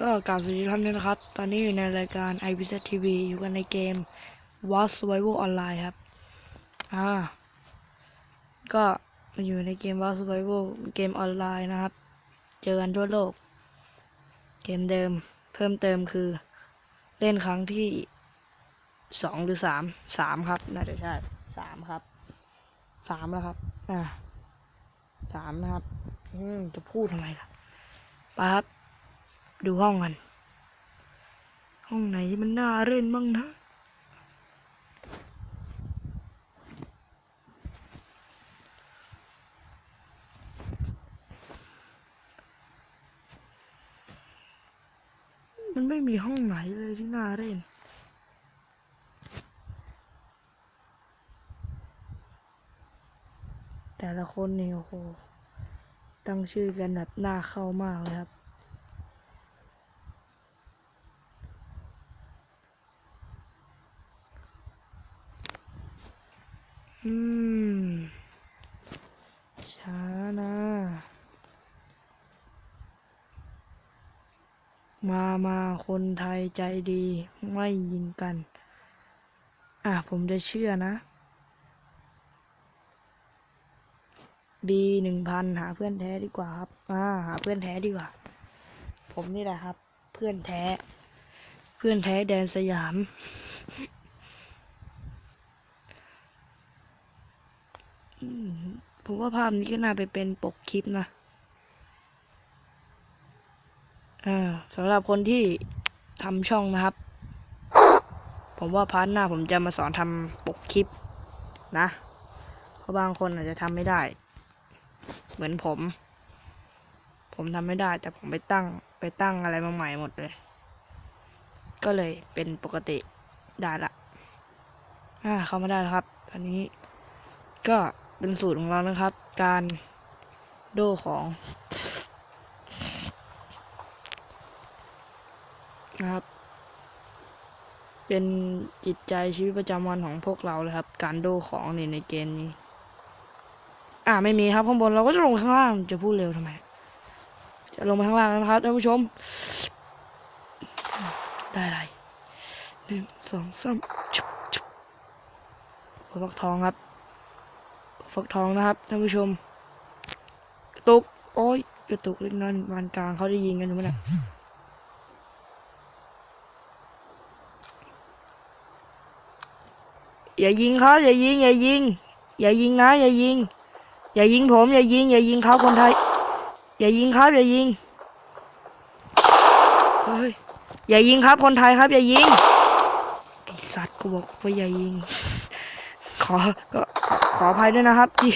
ก็กล่าวสวัสดีท่านด้วยนะครับ ตอนนี้อยู่ในรายการ i p z TV อยู่กันในเกม War Survival Online ครับ อ่า ก็มาอยู่ในเกม War Survival เกมออนไลน์นะครับ เจอกันทั่วโลก เกมเดิม เพิ่มเติมคือ เล่นครั้งที่สองหรือสาม สามครับ น่าจะใช่สามครับ สามแล้วครับ อ่าสามนะครับ อืม จะพูดทำไมล่ะไปครับ ดูห้องกัน ห้องไหนมันน่าเล่นบ้างนะ มันไม่มีห้องไหนเลยที่น่าเล่นแต่ละคนนี่โอ้โหตั้งชื่อกันแบบน่าเข้ามากเลยครับ อืมช้านะ มามาคนไทยใจดี ไม่ยิงกัน อะ ผมจะเชื่อนะบีหนึ่งพันหาเพื่อนแท้ดีกว่าครับ อ่า หาเพื่อนแท้ดีกว่า ผมนี่แหละครับ เพื่อนแท้ เพื่อนแท้แดนสยาม ผมว่าภาพนี้ก็น่าไปเป็นปกคลิปนะอ่าสำหรับคนที่ทำช่องนะครับ ผมว่าพาร์ทหน้าผมจะมาสอนทำปกคลิปนะ เพราะบางคนอาจจะทำไม่ได้ เหมือนผม ผมทำไม่ได้ แต่ผมไปตั้งไปตั้งอะไรมาใหม่หมดเลย ก็เลยเป็นปกติได้ละอ่าเข้ามาได้แล้วครับ ตอนนี้ก็ เป็นสูตรของเรานะครับ การโดของนะครับ เป็นจิตใจชีวิตประจำวันของพวกเราเลยครับ การโดของเนี่ยในเกมนี้ อ่าไม่มีครับข้างบนเราก็จะลงข้างล่างจะพูดเร็วทำไม จะลงมาข้างล่างนะครับท่านผู้ชม ได้ไรหนึ่งสองสามชุบชุบหัวฟักทองครับ ฟักทองนะครับท่านผู้ชมกระตุกโอ้ยกระตุกเล็กน้อยปานกลางเขาได้ยิงกันอยู่มั้ยนะอย่ายิงเขาอย่ายิงอย่ายิง อย่ายิงนะ อย่ายิง อย่ายิงผม อย่ายิง อย่ายิงเขาคนไทย อย่ายิงครับอย่ายิงเฮ้ยอย่ายิงครับคนไทยครับ อย่ายิงไอสัตว์กูบอกว่าอย่ายิง ขอก็ ขออภัยด้วยนะครับ ที่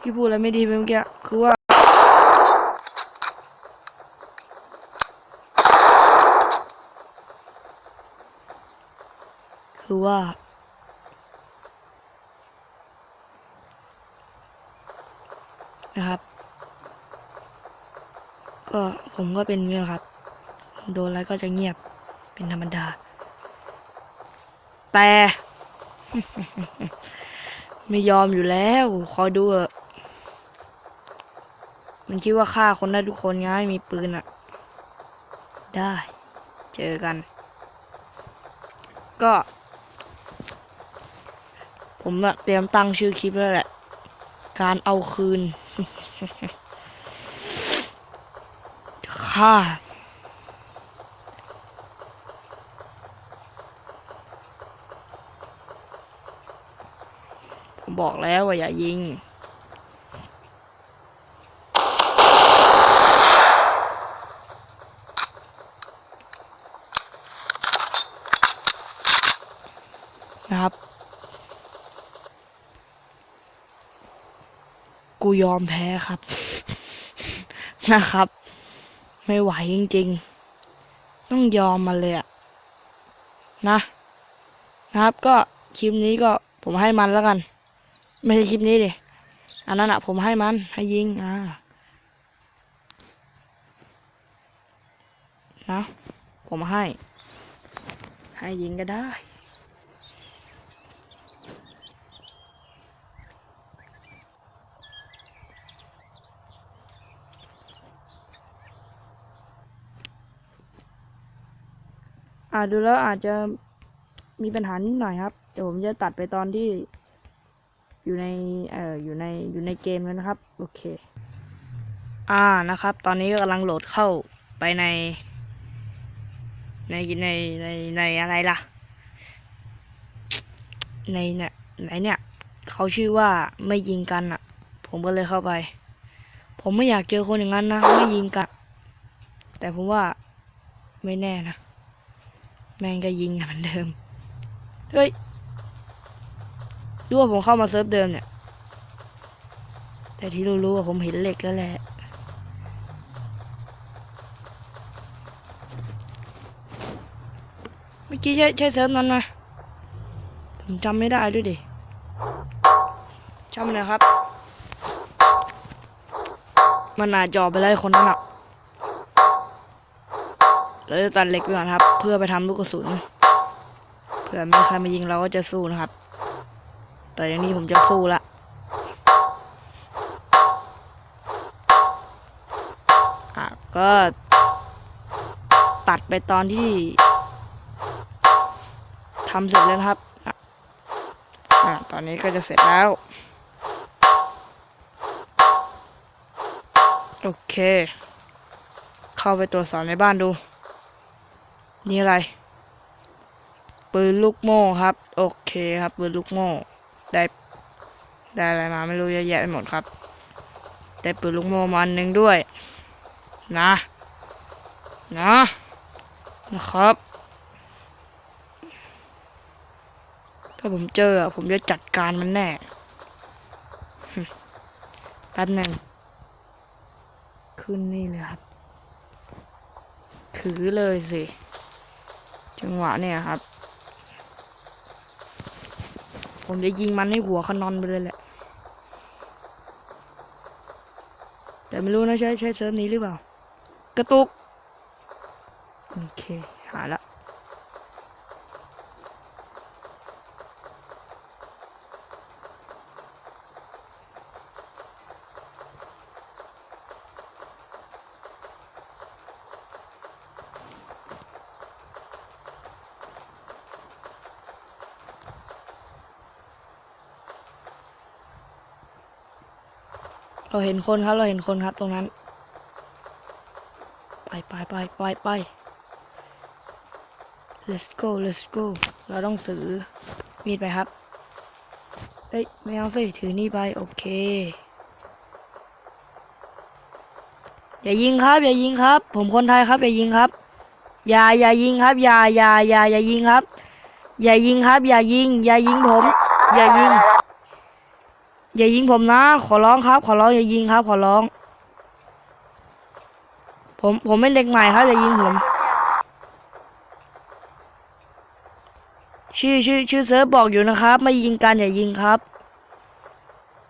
ที่พูดอะไรไม่ดีเมื่อกี้คือว่าคือว่านะครับ ก็ผมก็เป็นอย่างนี้แหละครับ โดนแล้วก็จะเงียบเป็นธรรมดา แต่ ไม่ยอมอยู่แล้ว คอยดูเอะมันคิดว่าฆ่าคนได้ทุกคนไงมีปืนอะได้ เจอกัน ก็ ผมอะเตรียมตั้งชื่อคลิปแล้วแหละ การเอาคืนฆ่า ผมบอกแล้วว่าอย่ายิง นะครับ กูยอมแพ้ครับ นะครับ ไม่ไหวจริง ๆ ต้องยอมมาเลยอะนะ นะครับก็คลิปนี้ก็ผมให้มันแล้วกัน ไม่ใช่คลิปนี้ดิอันนั้นอะผมให้มัน ให้ยิง อ่า นะ ผมให้ ให้ยิงก็ได้ อาจดูแล้วอาจจะมีปัญหานิดหน่อยครับ เดี๋ยวผมจะตัดไปตอนที่ อยู่ในเอ่ออยู่ในอยู่ในเกมแล้วนะครับ โอเค อ่านะครับ ตอนนี้ก็กำลังโหลดเข้าไปใน ในในในในอะไรล่ะ ในเนี่ยไหนเนี่ยเขาชื่อว่าไม่ยิงกันอะ ผมก็เลยเข้าไป ผมไม่อยากเจอคนอย่างนั้นนะไม่ยิงกัน แต่ผมว่าไม่แน่นะ แม่งก็ยิงเหมือนเดิมเฮ้ย รู้ว่าผมเข้ามาเซิร์ฟเดิมเนี่ย แต่ที่รู้ๆว่าผมเห็นเหล็กแล้วแหละเมื่อกี้ใช่ใช่เซิร์ฟนั้นไหมผมจำไม่ได้ด้วยดิจำเลยครับ มันอาจจอไปเลยคนนั้นอะเราจะตัดเหล็กไปก่อนครับ เพื่อไปทำลูกกระสุนเผื่อมีใครมายิงเราก็จะสู้นะครับ แต่อย่างนี้ผมจะสู้ละอะก็ ตัดไปตอนที่ทำเสร็จแล้วครับอะอะตอนนี้ก็จะเสร็จแล้ว โอเค เข้าไปตรวจสอบในบ้านดู นี่อะไรปืนลูกโม่ครับ โอเคครับปืนลูกโม่ ได้ได้อะไรมาไม่รู้เยอะแยะไปหมดครับ ได้ปืนลูกโม่มันหนึ่งด้วย นะ นะนะครับ ถ้าผมเจออะผมจะจัดการมันแน่แป๊บหนึ่งขึ้นนี่เลยครับ ถือเลยสิ จังหวะเนี่ยครับ ผมจะยิงมันให้หัวขนอนไปเลยแหละ แต่ไม่รู้นะใช้ใช้เซิร์ฟนี้หรือเปล่า กระตุก โอเค เราเห็นคนครับ เราเห็นคนครับตรงนั้น ไปไปไปไปไป let's go let's go เราต้องถือมีดไปครับเอ้ย ไม่เอาสิถือนี่ไป โอเค อย่ายิงครับ อย่ายิงครับ ผมคนไทยครับ อย่ายิงครับ อย่าอย่ายิงครับ อย่าอย่าอย่าอย่ายิงครับ อย่ายิงครับ อย่ายิง อย่ายิงผม อย่ายิง อย่ายิงผมนะ ขอร้องครับ ขอร้องอย่ายิงครับ ขอร้อง ผมผมเป็นเด็กใหม่ครับอย่ายิงผม ชื่อชื่อชื่อเซิร์ฟบอกอยู่นะครับ ไม่ยิงกันอย่ายิงครับ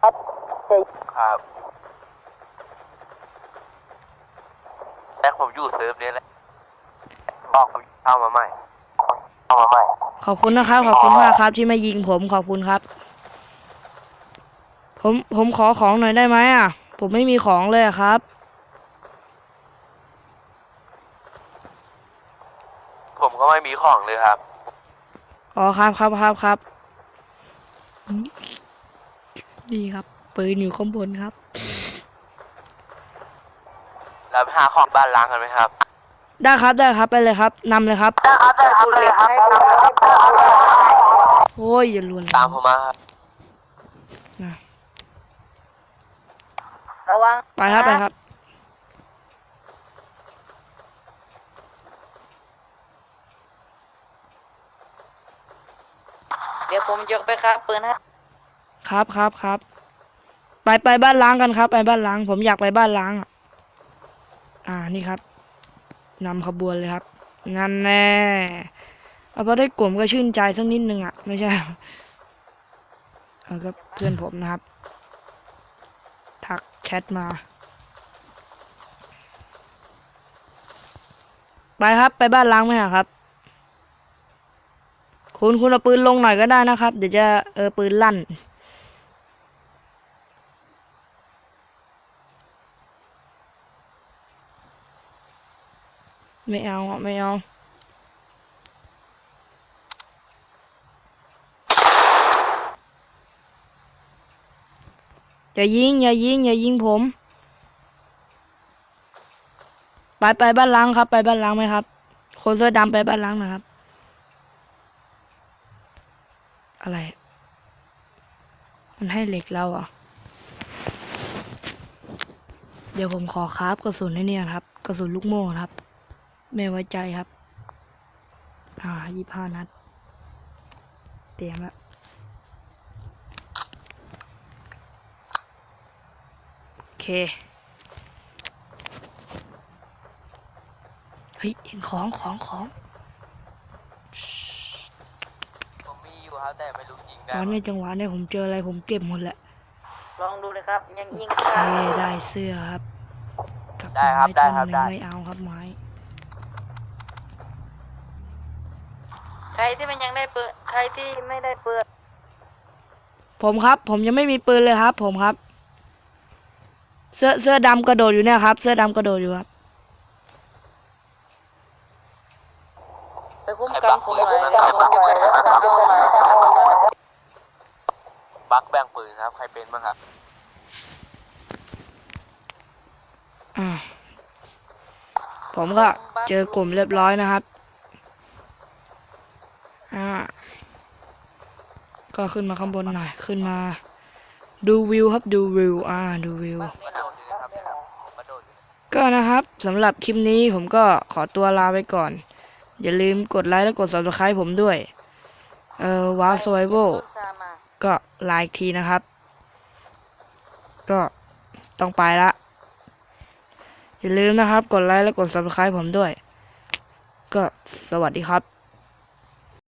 ครับแต่ผมอยู่เซิร์ฟนี้แหละบอกเขาเข้ามาใหม่เข้ามาใหม่ ขอบคุณนะครับ ขอบคุณมากครับที่ไม่ยิงผมขอบคุณครับ ผมผมขอของหน่อยได้ไหมอะ ผมไม่มีของเลยอะครับ ผมก็ไม่มีของเลยครับ อ๋อครับครับครับครับอืมดีครับ ปืนอยู่ข้างบนครับเราไปหาของบ้านล้างกันไหมครับ ได้ครับได้ครับไปเลยครับนำเลยครับโอ้ยอย่าลวนตามผมมาครับ ระ วังไปครับไปครับเดี๋ยวผมยกไปครับปืนฮะครับครับครับ ไปไปบ้านล้างกันครับ ไปบ้านล้าง ผมอยากไปบ้านล้างอะอ่านี่ครับนำขบวนเลยครับงั้นแน่เอาพอได้กลุ่มก็ชื่นใจสักนิดนึงอะ ไม่ใช่หรอเอาก็เพื่อนผมนะครับทัก แชทมา ไปครับไปบ้านล้างไหมครับ คุณคุณเอาปืนลงหน่อยก็ได้นะครับ เดี๋ยวจะเออปืนลั่นไม่เอาไม่เอา อย่ายิงอย่ายิงอย่ายิงผม ไปไปบ้านล้างครับ ไปบ้านล้างไหมครับ คนเสื้อดำไปบ้านล้างนะครับ อะไร มันให้เหล็กเราอะ เดี๋ยวผมขอคราฟกระสุนให้เนี่ยครับ กระสุนลูกโม่ครับ ไม่ไว้ใจครับ อ่ายี่ห้านัด เตรียมละโอ เคเฮ้ยเห็นของของของผมมีอยู่ครับแต่ไม่รู้ยิงได้ตอนในจังหวะเนี่ยผมเจออะไรผมเก็บหมดแหละลองดูเลยครับยังยิงเอ้ได้เสื้อครับกับได้ครับม้ได้ครับต้นหนึ่งได้ไม่เอาครับไม้ใครที่มันยังได้เปิดใครที่ไม่ได้เปิดผมครับ ผมยังไม่มีปืนเลยครับ ผมครับ เสื้อเสื้อดำกระโดดอยู่เนี่ยครับ เสื้อดำกระโดดอยู่ครับไปคุ้มกันผมหน่อยครับผมจะไปเอามาเอามาบักแบ่งปืนครับ ใครเป็นบ้างครับอ่าผมก็เจอกลุ่มเรียบร้อยนะครับ อ่า ก็ขึ้นมาข้างบนหน่อย ขึ้นมา ดูวิวครับ ดูวิว อ่า ดูวิว ก็นะครับสำหรับคลิปนี้ผมก็ขอตัวลาไปก่อน อย่าลืมกดไลค์และกด subscribe ผมด้วย เอ่อว้า survival ซามาก็ไลค์อีกทีนะครับ ก็ต้องไปละ อย่าลืมนะครับ กดไลค์และกด subscribe ผมด้วย ก็สวัสดีครับ